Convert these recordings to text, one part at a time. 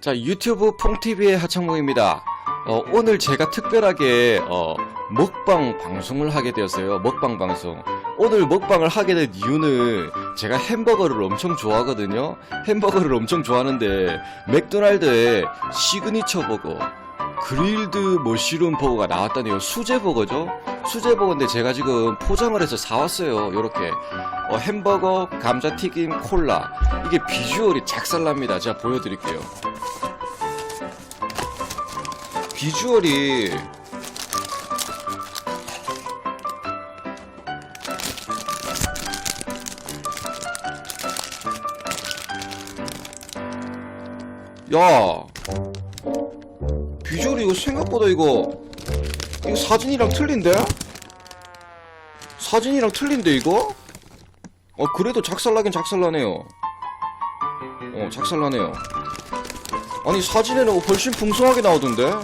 자, 유튜브 퐁TV의 하창목입니다. 어, 오늘 제가 특별하게, 어, 먹방 방송을 하게 되었어요. 먹방 방송. 오늘 먹방을 하게 된 이유는 제가 햄버거를 엄청 좋아하거든요. 햄버거를 엄청 좋아하는데, 맥도날드의 시그니처 버거, 그릴드 머쉬룸 버거가 나왔다네요. 수제 버거죠? 수제 버거인데 제가 지금 포장을 해서 사왔어요. 요렇게. 어, 햄버거, 감자튀김, 콜라. 이게 비주얼이 작살납니다. 제가 보여드릴게요. 비주얼이 야 비주얼이 이거 생각보다 이거 이거 사진이랑 틀린데? 사진이랑 틀린데 이거? 어 그래도 작살나긴 작살나네요. 어 작살나네요. 아니 사진에는 훨씬 풍성하게 나오던데?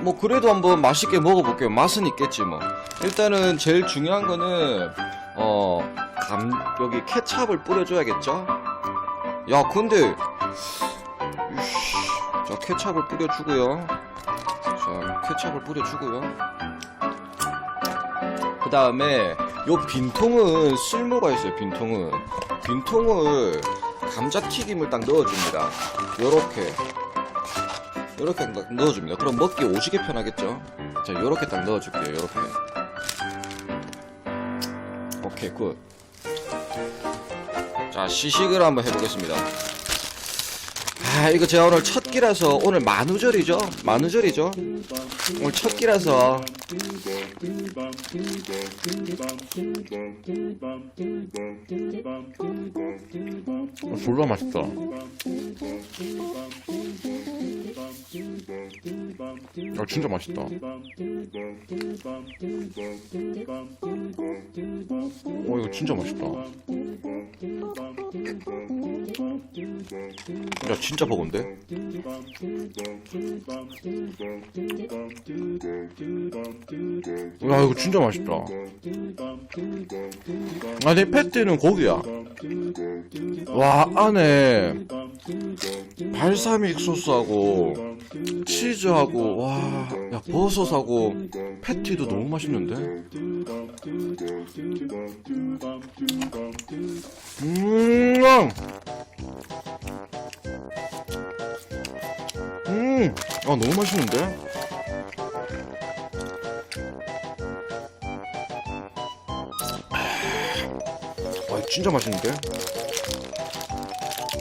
뭐 그래도 한번 맛있게 먹어볼게요. 맛은 있겠지 뭐. 일단은 제일 중요한 거는 어 감 여기 케찹을 뿌려줘야겠죠? 야 근데 자 케찹을 뿌려주고요. 자 케찹을 뿌려주고요. 그 다음에 요 빈통은 쓸모가 있어요 빈통은. 빈통을 감자튀김을 딱 넣어줍니다. 요렇게. 요렇게 딱 넣어줍니다. 그럼 먹기 오지게 편하겠죠? 자 요렇게 딱 넣어줄게요 요렇게. 오케이 굿자 시식을 한번 해보겠습니다 아 이거 제가 오늘 첫 끼라서 오늘 만우절이죠? 만우절이죠? 오늘 첫 끼라서. 어, 졸라 맛있다. 아 진짜 맛있다. 어 이거 진짜 맛있다 야 진짜 버거인데? 야 이거 진짜 맛있다. 아니 패티는 고기야. 와 안에 발사믹 소스하고 치즈하고 와야 버섯하고 패티도 너무 맛있는데? 음 음, 아 너무 맛있는데? 와 진짜 맛있는데?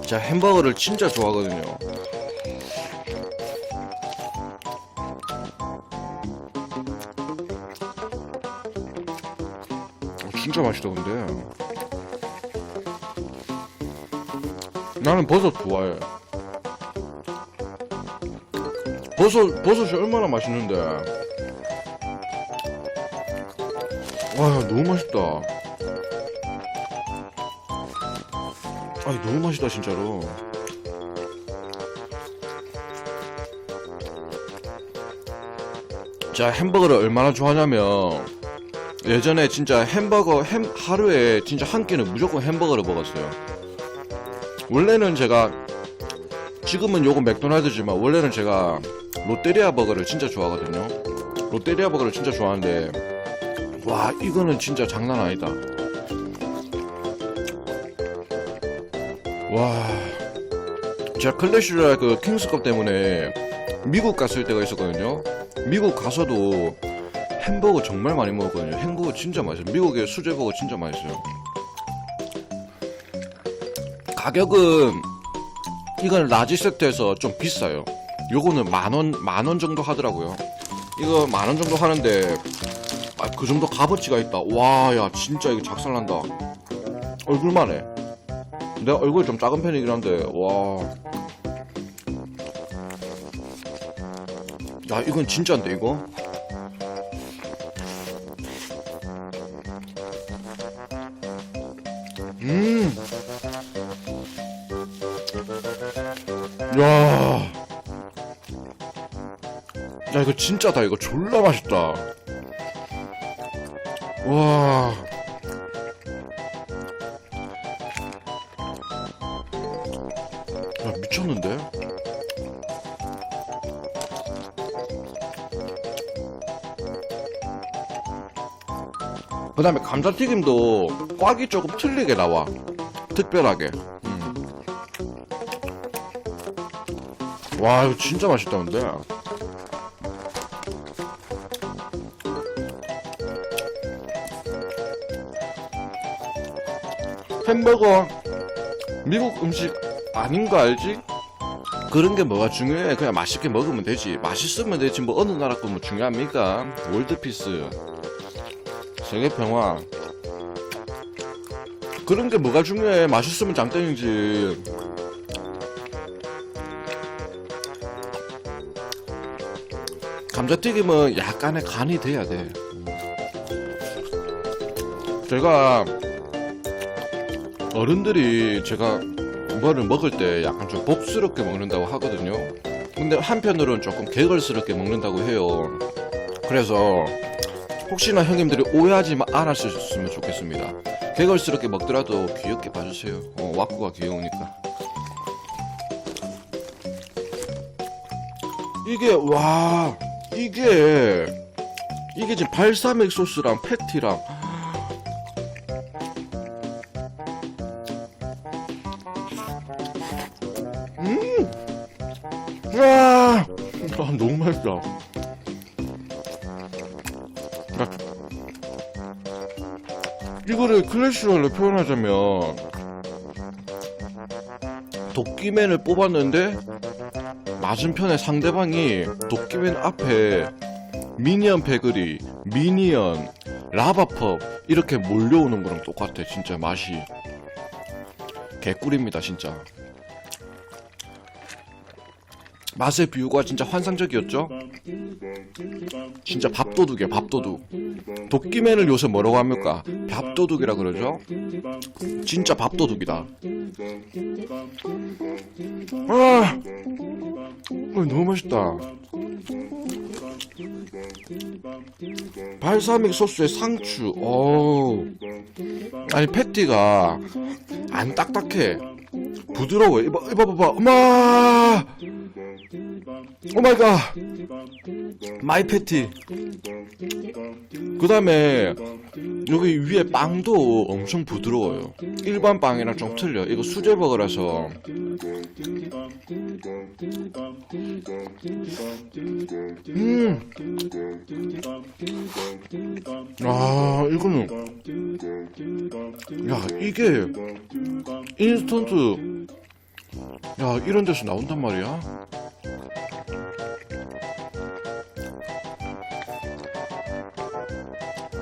제가 햄버거를 진짜 좋아하거든요. 어, 진짜 맛있다 근데. 나는 버섯 좋아해. 버섯 버섯이 얼마나 맛있는데. 와 너무 맛있다. 아니 너무 맛있다 진짜로. 자 햄버거를 얼마나 좋아하냐면 예전에 진짜 햄버거 햄 하루에 진짜 한 끼는 무조건 햄버거를 먹었어요. 원래는 제가 지금은 요거 맥도날드지만 원래는 제가 롯데리아 버거를 진짜 좋아하거든요. 롯데리아 버거를 진짜 좋아하는데 와 이거는 진짜 장난 아니다. 와 제가 클래시라 그 킹스컵 때문에 미국 갔을 때가 있었거든요. 미국 가서도 햄버거 정말 많이 먹었거든요. 햄버거 진짜 맛있어요. 미국의 수제버거 진짜 맛있어요. 가격은 이건 라지 세트에서 좀 비싸요. 요거는 만 원, 만 원 정도 하더라고요. 이거 만 원 정도 하는데, 아, 그 정도 값어치가 있다. 와, 야, 진짜 이거 작살난다. 얼굴만 해. 내 얼굴이 좀 작은 편이긴 한데, 와. 야, 이건 진짜인데, 이거? 진짜다. 이거 졸라 맛있다. 와. 야, 미쳤는데? 그 다음에 감자튀김도 꽉이 조금 틀리게 나와. 특별하게. 음. 와, 이거 진짜 맛있다, 근데. 햄버거, 미국 음식 아닌 거 알지? 그런 게 뭐가 중요해? 그냥 맛있게 먹으면 되지. 맛있으면 되지. 뭐 어느 나라 거뭐 중요합니까? 월드피스, 세계 평화. 그런 게 뭐가 중요해? 맛있으면 장땡이지. 감자튀김은 약간의 간이 돼야 돼. 제가 어른들이 제가 뭐를 먹을 때 약간 좀 복스럽게 먹는다고 하거든요. 근데 한편으로는 조금 개걸스럽게 먹는다고 해요. 그래서 혹시나 형님들이 오해하지 마- 않았으면 좋겠습니다. 개걸스럽게 먹더라도 귀엽게 봐주세요. 어, 와꾸가 귀여우니까. 이게 와 이게 이게 지금 발사믹 소스랑 패티랑 맛있다. 아, 이거를 클래식으로 표현하자면 도끼맨을 뽑았는데 맞은편에 상대방이 도끼맨 앞에 미니언 패거리, 미니언, 라바펍 이렇게 몰려오는 거랑 똑같아. 진짜 맛이. 개꿀입니다 진짜 맛의 비유가 진짜 환상적이었죠? 진짜 밥도둑이야, 밥도둑. 도끼맨을 요새 뭐라고 합니까? 밥도둑이라 그러죠? 진짜 밥도둑이다. 아! 어, 너무 맛있다. 발사믹 소스에 상추, 어우. 아니, 패티가 안 딱딱해. 부드러워. 이봐, 이봐, 봐봐. 엄마! 오마이갓. 마이 패티. 그 다음에 여기 위에 빵도 엄청 부드러워요. 일반 빵이랑 좀 틀려. 이거 수제버거라서. 음. 아 이거는. 야 이게 인스턴트. 야 이런 데서 나온단 말이야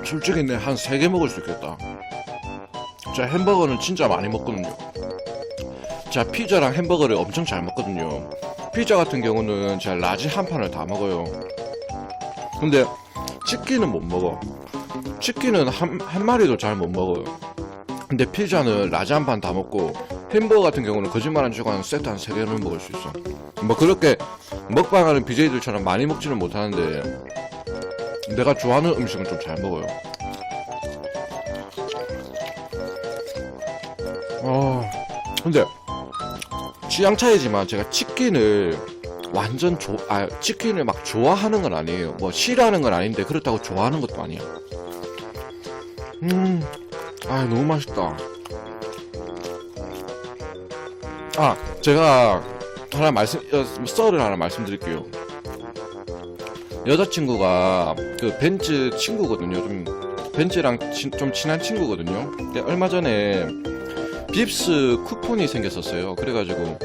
솔직히 내 한 세 개 먹을 수 있겠다. 자, 햄버거는 진짜 많이 먹거든요. 자, 피자랑 햄버거를 엄청 잘 먹거든요. 피자 같은 경우는 제가 라지 한 판을 다 먹어요. 근데 치킨은 못 먹어. 치킨은 한, 한 마리도 잘 못 먹어요. 근데 피자는 라지 한 판 다 먹고 햄버거 같은 경우는 거짓말 안 치고 한 세트 한세 개는 먹을 수 있어. 뭐 그렇게 먹방하는 BJ들처럼 많이 먹지는 못하는데 내가 좋아하는 음식은 좀 잘 먹어요. 아, 근데 취향 차이지만 제가 치킨을 완전 좋, 아, 치킨을 막 좋아하는 건 아니에요. 뭐 싫어하는 건 아닌데 그렇다고 좋아하는 것도 아니야. 음, 아, 너무 맛있다. 아, 제가 하나 말씀, 어, 썰을 하나 말씀드릴게요. 여자친구가 그 벤츠 친구거든요. 좀 벤츠랑 친- 좀 친한 친구거든요. 근데 얼마 전에 빕스 쿠폰이 생겼었어요. 그래가지고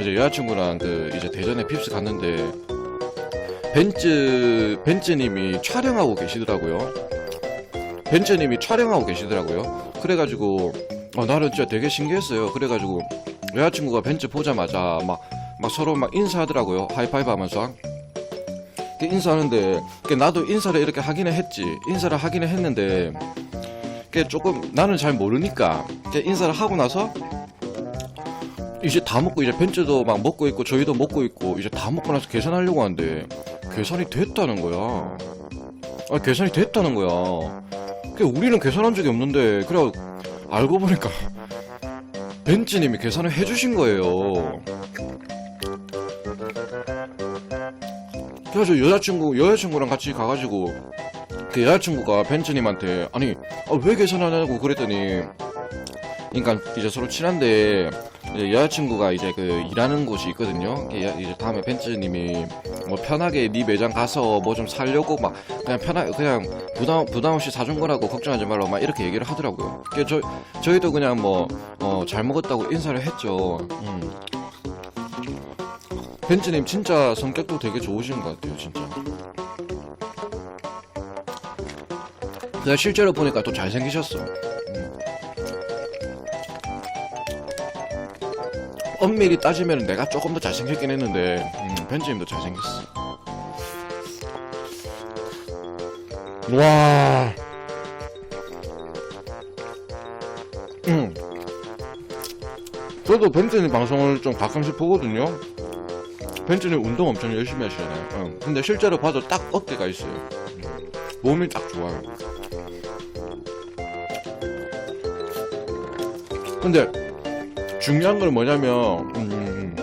이제 여자친구랑 그 이제 대전에 빕스 갔는데 벤츠 벤츠님이 촬영하고 계시더라고요. 벤츠님이 촬영하고 계시더라고요. 그래가지고 어, 나는 진짜 되게 신기했어요. 그래가지고 여자친구가 벤츠 보자마자 막, 막 서로 막 인사하더라고요. 하이파이브 하면서. 인사하는데 나도 인사를 이렇게 하기는 했지. 인사를 하기는 했는데 조금 나는 잘 모르니까 인사를 하고 나서 이제 다 먹고 이제 벤츠도 막 먹고 있고 저희도 먹고 있고 이제 다 먹고 나서 계산하려고 하는데 계산이 됐다는 거야. 아 계산이 됐다는 거야. 그 우리는 계산한 적이 없는데 그래 알고 보니까 벤츠님이 계산을 해주신 거예요. 그래서 여자친구 여자친구랑 같이 가가지고 그 여자친구가 벤츠님한테 아니 아, 왜 계산하냐고 그랬더니 그러니까 이제 서로 친한데 이제 여자친구가 이제 그 일하는 곳이 있거든요. 이제 다음에 벤츠님이 뭐 편하게 네 매장 가서 뭐 좀 살려고 막 그냥 편하 그냥 부담 부담 없이 사준 거라고 걱정하지 말라고 막 이렇게 얘기를 하더라고요. 그래서 저 저희도 그냥 뭐 어 잘 먹었다고 인사를 했죠. 음. 벤츠님 진짜 성격도 되게 좋으신 것 같아요, 진짜. 내가 실제로 보니까 또 잘생기셨어. 음. 엄밀히 따지면 내가 조금 더 잘생겼긴 했는데, 음, 벤츠님도 잘생겼어. 와. 음. 저도 벤츠님 방송을 좀 가끔씩 보거든요. 벤츠님 운동 엄청 열심히 하시잖아요. 응. 근데 실제로 봐도 딱 어깨가 있어요. 음. 몸이 딱 좋아요. 근데 중요한 건 뭐냐면 음,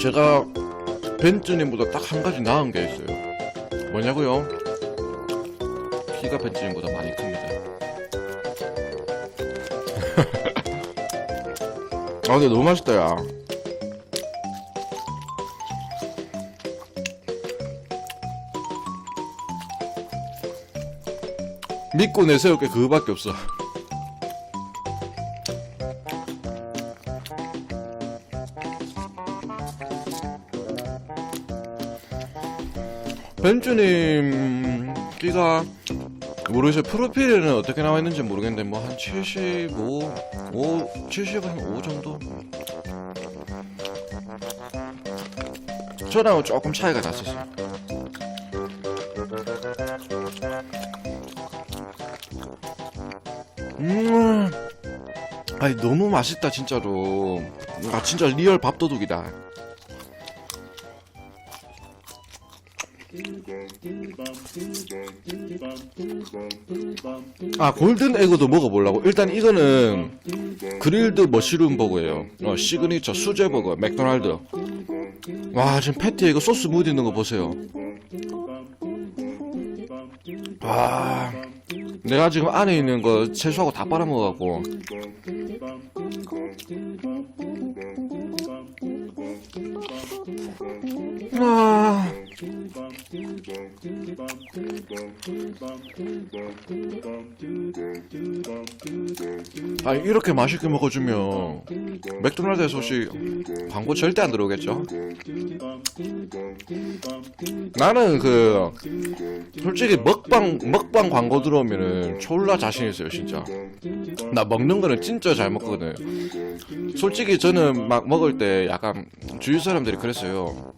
제가 벤츠님보다 딱 한 가지 나은 게 있어요. 뭐냐고요? 키가 벤츠님보다 많이 큽니다. 아 근데 너무 맛있다 야. 믿고 내세울 게 그거밖에 없어. 벤츠님 끼가 모르겠어요. 프로필에는 어떻게 나와 있는지 모르겠는데 뭐 한 75, 5, 75 정도. 저랑은 조금 차이가 났었어요. 아니 너무 맛있다 진짜로. 아 진짜 리얼 밥도둑이다. 아 골든 에그도 먹어보려고. 일단 이거는 그릴드 머쉬룸 버거예요. 어, 시그니처 수제 버거 맥도날드. 와 지금 패티에 이거 소스 묻어 있는 거 보세요. 와 내가 지금 안에 있는 거 채소하고 다 빨아먹어갖고 아아 이렇게 맛있게 먹어주면 맥도날드에서 혹시 광고 절대 안 들어오겠죠? 나는 그 솔직히 먹방 먹방 광고 들어오면은 졸라 자신 있어요 진짜. 나 먹는 거는 진짜 잘 먹거든. 솔직히 저는 막 먹을 때 약간 주위 사람들이 그랬어요.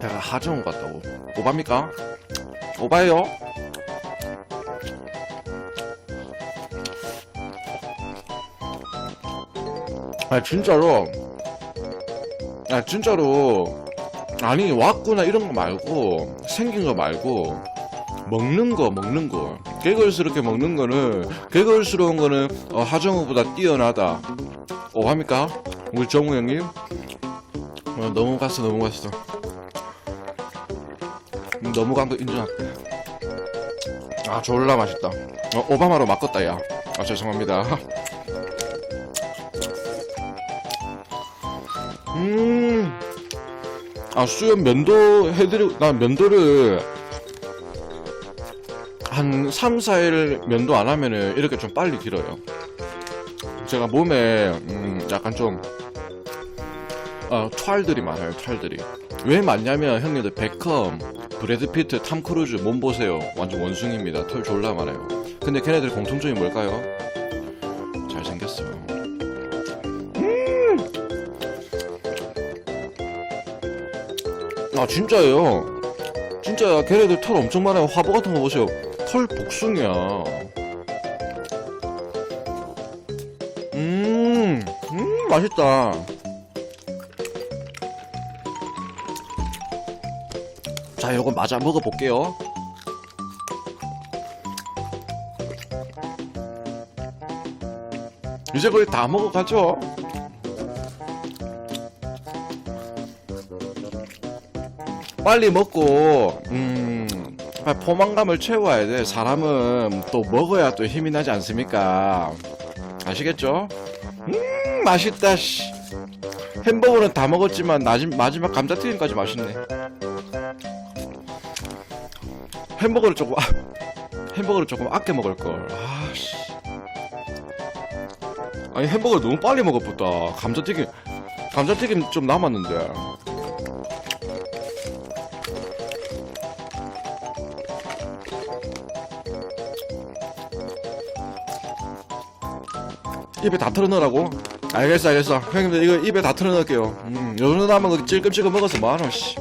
내가 하정우 같다고. 오바입니까? 오바예요? 아 진짜로. 아 진짜로. 아니 왔구나 이런 거 말고 생긴 거 말고 먹는 거 먹는 거. 개걸스럽게 먹는 거는 개걸스러운 거는 어, 하정우보다 뛰어나다. 오합니까? 우리 정우 형님? 어, 넘어갔어 넘어갔어 음, 넘어간 거 인정할게 아 졸라 맛있다 어, 오바마로 바꿨다 야 아 죄송합니다 음. 아, 수염 면도 해드리고, 나 면도를 한 3, 4일 면도 안 하면은 이렇게 좀 빨리 길어요. 제가 몸에, 음, 약간 좀, 어, 털들이 많아요, 털들이. 왜 많냐면, 형님들, 베컴, 브래드 피트, 탐 크루즈, 몸 보세요. 완전 원숭이입니다. 털 졸라 많아요. 근데 걔네들 공통점이 뭘까요? 잘생겼어요. 아 진짜예요 진짜야 걔네들 털 엄청 많아요 화보 같은 거 보세요 털 복숭이야 음, 음 맛있다 자 요거 맞아 먹어볼게요 이제 거의 다 먹어가죠. 빨리 먹고 음 포만감을 채워야 돼. 사람은 또 먹어야 또 힘이 나지 않습니까? 아시겠죠? 음 맛있다. 씨. 햄버거는 다 먹었지만 마지- 마지막 감자튀김까지 맛있네. 햄버거를 조금 아, 햄버거를 조금 아껴 먹을 걸. 아씨. 아니 햄버거 너무 빨리 먹었다. 감자튀김 감자튀김 좀 남았는데. 입에 다 털어넣으라고? 알겠어 알겠어 형님들 이거 입에 다 털어넣을게요 음, 요 정도 거 찔끔찔끔 먹어서 뭐하노 씨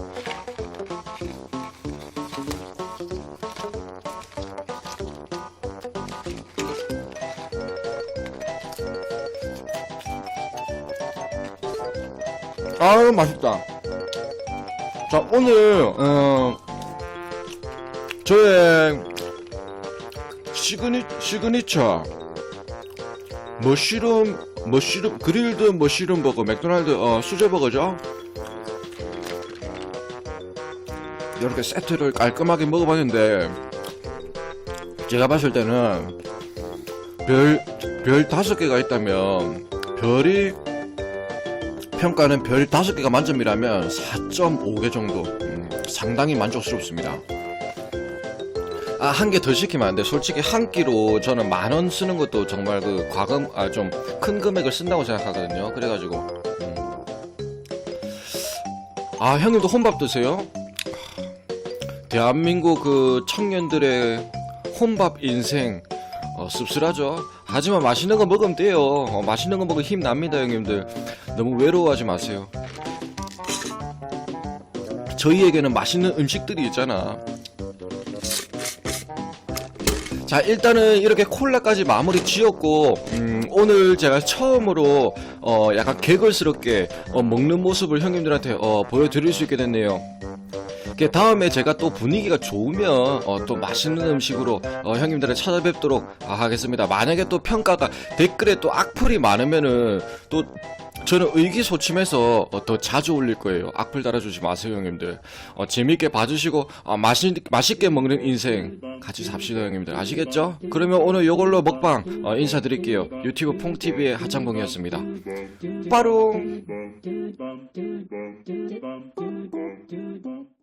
아유 맛있다. 자 오늘 어, 저의 시그니, 시그니처. 머쉬룸 머쉬룸 그릴드 머쉬룸 버거 맥도날드 어, 수제 버거죠? 이렇게 세트를 깔끔하게 먹어봤는데 제가 봤을 때는 별, 별 다섯 개가 있다면 별이 평가는 별 다섯 개가 만점이라면 4.5개 정도 음, 상당히 만족스럽습니다 아, 한 개 더 시키면 안 돼. 솔직히 한 끼로 저는 만 원 쓰는 것도 정말 그 과금, 아, 좀 큰 금액을 쓴다고 생각하거든요. 그래가지고. 음. 아, 형님도 혼밥 드세요? 대한민국 그 청년들의 혼밥 인생, 어, 씁쓸하죠? 하지만 맛있는 거 먹으면 돼요. 어, 맛있는 거 먹으면 힘 납니다, 형님들. 너무 외로워하지 마세요. 저희에게는 맛있는 음식들이 있잖아. 자 일단은 이렇게 콜라까지 마무리 지었고 음, 오늘 제가 처음으로 어, 약간 개걸스럽게 어, 먹는 모습을 형님들한테 어, 보여드릴 수 있게 됐네요 그 다음에 제가 또 분위기가 좋으면 어, 또 맛있는 음식으로 어, 형님들을 찾아뵙도록 아, 하겠습니다 만약에 또 평가가 댓글에 또 악플이 많으면은 또 저는 의기소침해서 어, 더 자주 올릴 거예요. 악플 달아주지 마세요, 형님들. 어, 재밌게 봐주시고 어, 맛있, 맛있게 먹는 인생 같이 삽시다, 형님들. 아시겠죠? 그러면 오늘 요걸로 먹방 어, 인사드릴게요. 유튜브 퐁TV의 하창봉이었습니다. 빠롱!